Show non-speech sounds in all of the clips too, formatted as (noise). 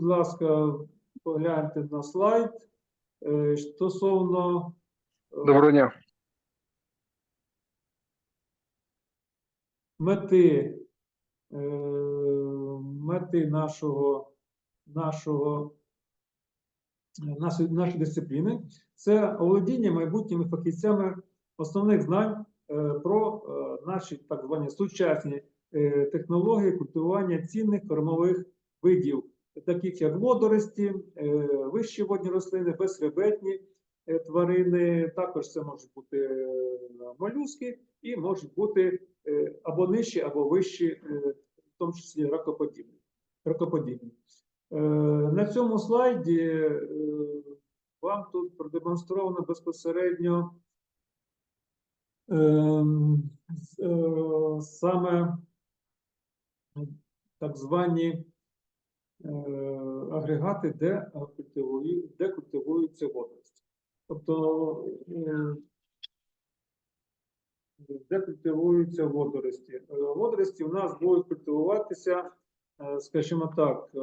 будь ласка, погляньте на слайд е, стосовно е, Доброго дня. мети, е, мети нашого, нашого, нашої, нашої дисципліни це володіння майбутніми фахівцями основних знань про наші так звані сучасні технології культивування цінних кормових видів, таких як водорості, е, вищі водні рослини, безхребетні е, тварини, також це можуть бути е, молюски і можуть бути або нижчі, або вищі, в тому числі ракоподібні. ракоподібні. На цьому слайді вам тут продемонстровано безпосередньо ем, саме так звані агрегати, де культивує- де культивуються водорості. Тобто е, де культивуються водорості. Е, Водорості у нас будуть культивуватися, е, скажімо так, е,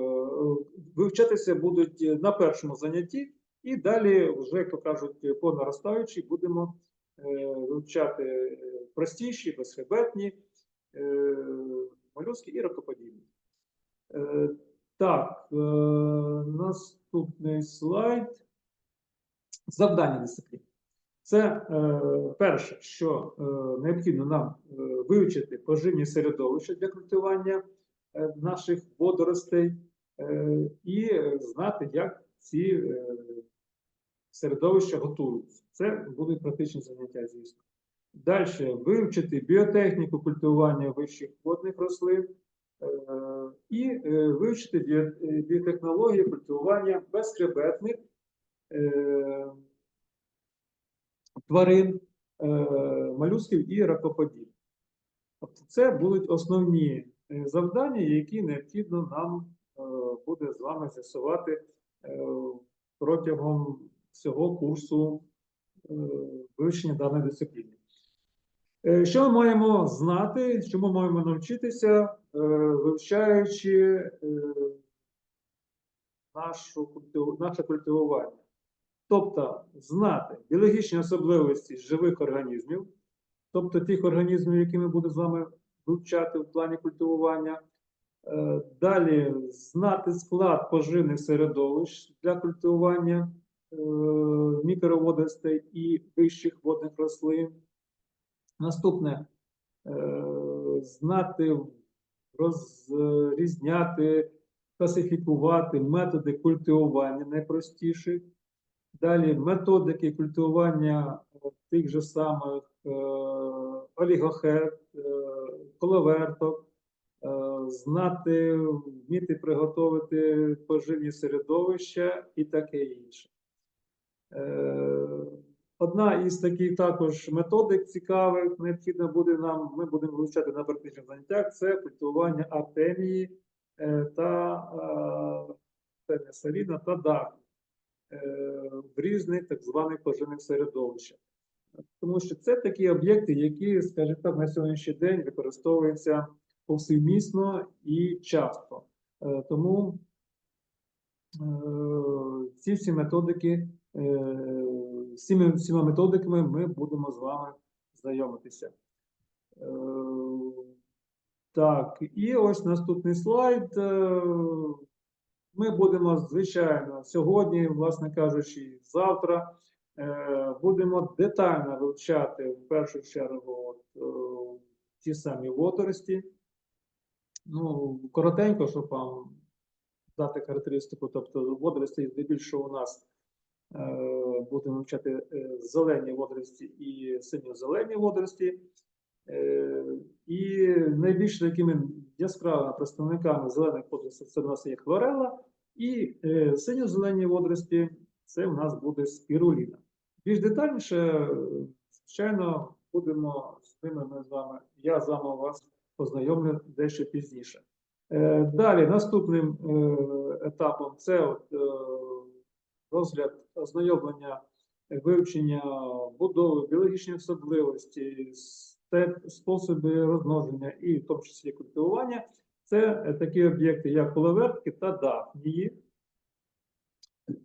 вивчатися будуть на першому занятті, і далі, вже, як то кажуть, по наростаючій будемо е, вивчати е, простіші, безхребетні, е, молюски і ракоподібні. Так, е, наступний слайд. Завдання дисципліни. Це е, перше, що е, необхідно нам е, вивчити поживні середовища для культивування е, наших водоростей е, і знати, як ці е, середовища готуються. Це будуть практичні заняття, звісно. Далі вивчити біотехніку культивування вищих водних рослин і е, вивчити е, біотехнології культивування безхребетних е, тварин, молюсків і ракоподібних. Тобто це будуть основні завдання, які необхідно нам буде з вами з'ясувати протягом всього курсу вивчення даної дисципліни. Що ми маємо знати, чому маємо навчитися, вивчаючи е, нашу, наше культивування? Тобто знати біологічні особливості живих організмів, тобто тих організмів, які ми будемо з вами вивчати в плані культивування. Е, Далі знати склад поживних середовищ для культивування е, мікроводостей і вищих водних рослин. Наступне е, знати, розрізняти, класифікувати методи культивування найпростіших. Далі методики культивування е, тих же самих е, олігохет, е, коловерток, е, знати, вміти приготувати поживні середовища і таке інше. Е, Одна із таких також методик цікавих необхідно буде нам, ми будемо вивчати на практичних заняттях, це культивування артемії е, та е, саліна та даху е, в різних так званих поживних середовищах. Тому що це такі об'єкти, які, скажімо так, на сьогоднішній день використовуються повсемісно і часто. Тому ці всі методики, цими всіма методиками ми будемо з вами знайомитися. Е, Так, і ось наступний слайд. Е, Ми будемо, звичайно, сьогодні, власне кажучи, завтра е, будемо детально вивчати в першу чергу от, ті самі водорості. Ну, коротенько, щоб вам дати характеристику, тобто водорості здебільшого у нас будемо вивчати е, зелені водорості і синьо-зелені водорості. Е, І найбільш такими яскравими представниками зелених водоростей це в нас є хлорела, і е, синьо-зелені водорості це в нас буде спіруліна. Більш детальніше, звичайно, будемо з ними ми з вами, я з вами вас познайомлю дещо пізніше. Далі, наступним етапом це от, розгляд ознайомлення, вивчення будови, біологічні особливості, способи розмноження і в тому числі культивування. Це е, такі об'єкти, як коловертки та дафнії.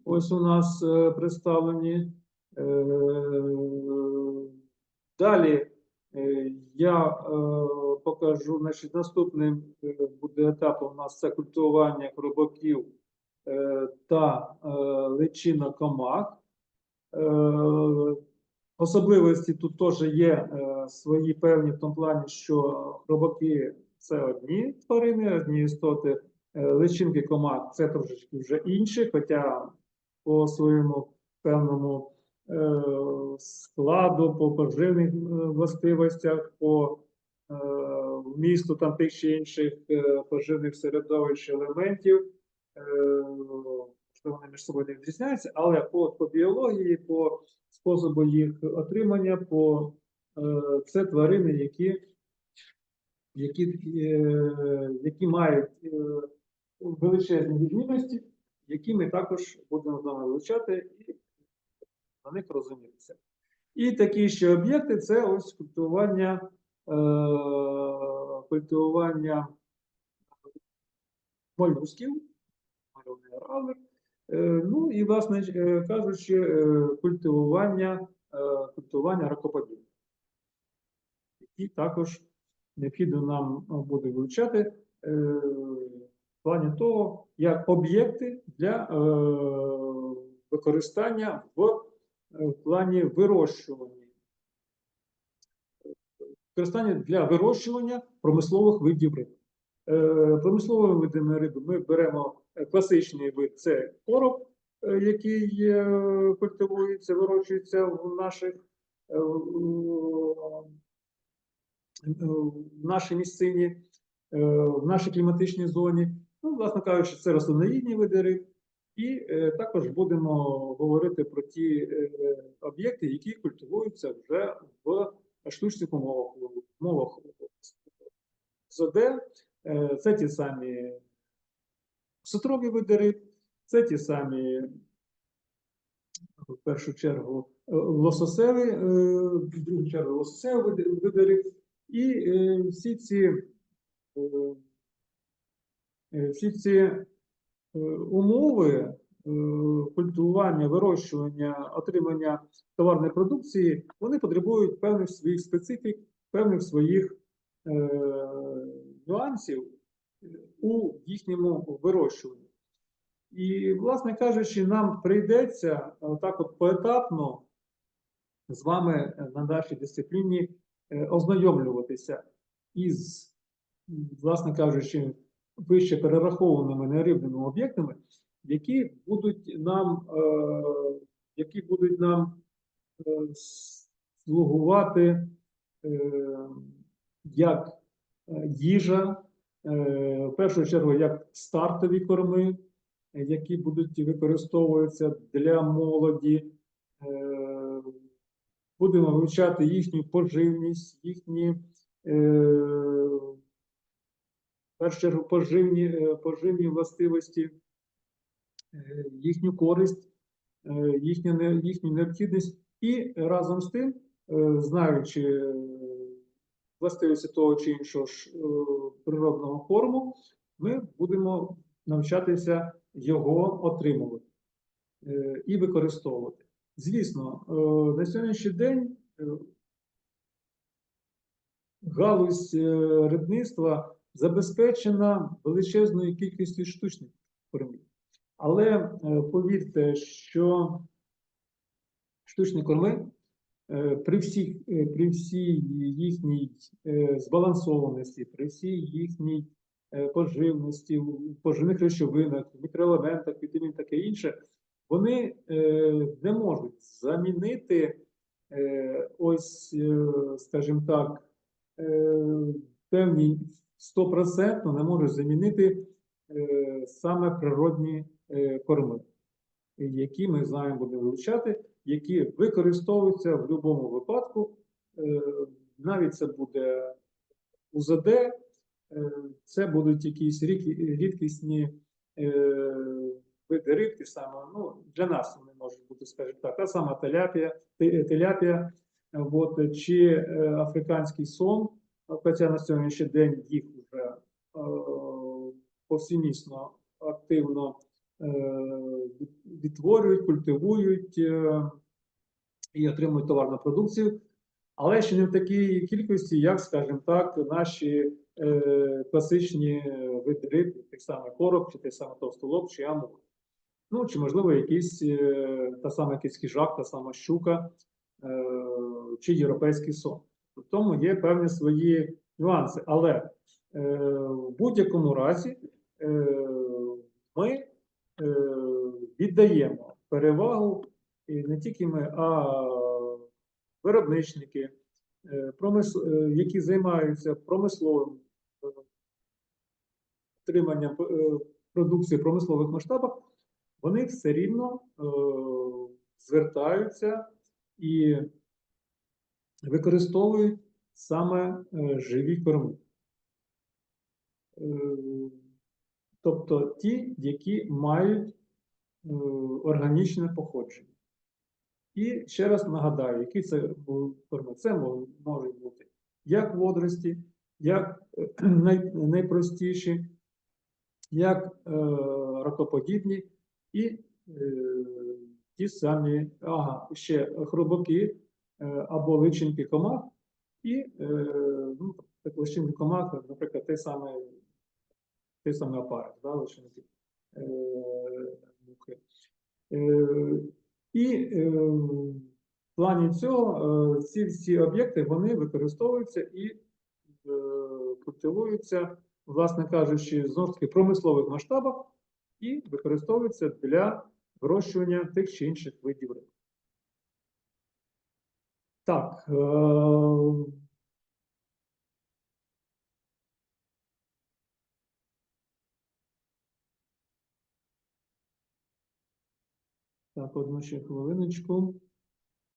ось у нас е, представлені. Е, Далі я покажу, значить, наступним буде етап у нас це культивування хробаків е, та е, личинок комах. Е, Особливості тут теж є е, свої певні в тому плані, що хробаки це одні тварини, одні істоти, е, личинки комах це трошечки вже інші, хоча по своєму певному е, складу, по поживних е, властивостях, по е, вмісту там тих чи інших е, поживних середовищ елементів. Е, що вони між собою не відрізняються, але по, по біології, по способу їх отримання, по е, це тварини, які, які, е, які мають величезні відмінності, які ми також будемо з вами вивчати і на них розумітися. І такі ще об'єкти це ось культивування, е, культивування молюсків, мальовний равлик, Е, Ну і, власне е, кажучи, е, культивування, культивування ракоподібних, які також необхідно нам буде вивчати в плані того, як об'єкти для використання в, плані вирощування. Використання для вирощування промислових видів риб. Е, Промисловими видами риби ми беремо класичний вид це короб, е, який е, культивується, вирощується в наших е, в- нашій місцині, в нашій кліматичній зоні. Ну, власне кажучи, це рослинноїдні види риб. І також будемо говорити про ті об'єкти, які культивуються вже в штучних умовах, умовах ЗОД. Це ті самі сутрові види риб, це ті самі, в першу чергу, е, лососеві, е, в другу чергу лососеві види, види. І е, всі ці, е, е, всі ці е, умови е, культивування, вирощування, отримання товарної продукції, вони потребують певних своїх специфік, певних своїх е, нюансів е, у їхньому вирощуванні. І, власне кажучи, нам прийдеться е, так от поетапно з вами е, на нашій дисципліні е, ознайомлюватися із, власне кажучи, вище перерахованими нерибними об'єктами, які будуть нам, які будуть нам слугувати як їжа, в першу чергу як стартові корми, е, які будуть використовуватися для молоді. Е, Будемо вивчати їхню поживність, їхні е, в першу чергу поживні, е, поживні властивості, е, їхню користь, е, їхню, необхідність, і разом з тим, е, знаючи е, властивості того чи іншого ж е, природного корму, ми будемо навчатися його отримувати е, і використовувати. Звісно, е, на сьогоднішній день галузь рибництва забезпечена величезною кількістю штучних кормів. Але повірте, що штучні корми при всіх, е, при всій їхній е, збалансованості, при всій їхній е, поживності, поживних речовинах, мікроелементах, вітамін таке інше, вони е, не можуть замінити е, ось, е, скажімо так, е, певні стопроцентно не можуть замінити е, саме природні е, корми, які ми з вами будемо вивчати, які використовуються в будь-якому випадку. Е, навіть це буде УЗД, е, це будуть якісь рідкі- рідкісні е, види риб, ті саме, ну, для нас вони можуть бути, скажімо так, та сама теляпія, те- теляпія, от, чи африканський сом, хоча на сьогоднішній день їх вже повсімісно активно відтворюють, культивують е, і отримують товарну продукцію, але ще не в такій кількості, як, скажімо так, наші е, класичні види риб, так само короб, чи той самий товстолоб, чи амур. Ну, чи, можливо, якийсь, е, та сама якийсь хижак, та сама щука, е, чи європейський сон. В тому є певні свої нюанси. Але е, в будь-якому разі е, ми е, віддаємо перевагу і не тільки ми, а виробничники, е, е, які займаються промисловим е, отриманням е, продукції в промислових масштабах, вони все рівно е, звертаються і використовують саме е, живі корми. Тобто ті, які мають е, органічне походження. І ще раз нагадаю, які це форми. Це можуть бути як водорості, як е, (clears throat) найпростіші, як е, ракоподібні і ті самі, ага, ще хробаки або личинки комах, і ну, так, личинки комах, наприклад, той самий, той самий апарат, да, личинки е, мухи. Е, і е, в плані цього е, ці всі об'єкти вони використовуються і е, культивуються, власне кажучи, знову ж таки промислових масштабах і використовуються для вирощування тих чи інших видів риб. Так. Е, Так, одну ще хвилиночку.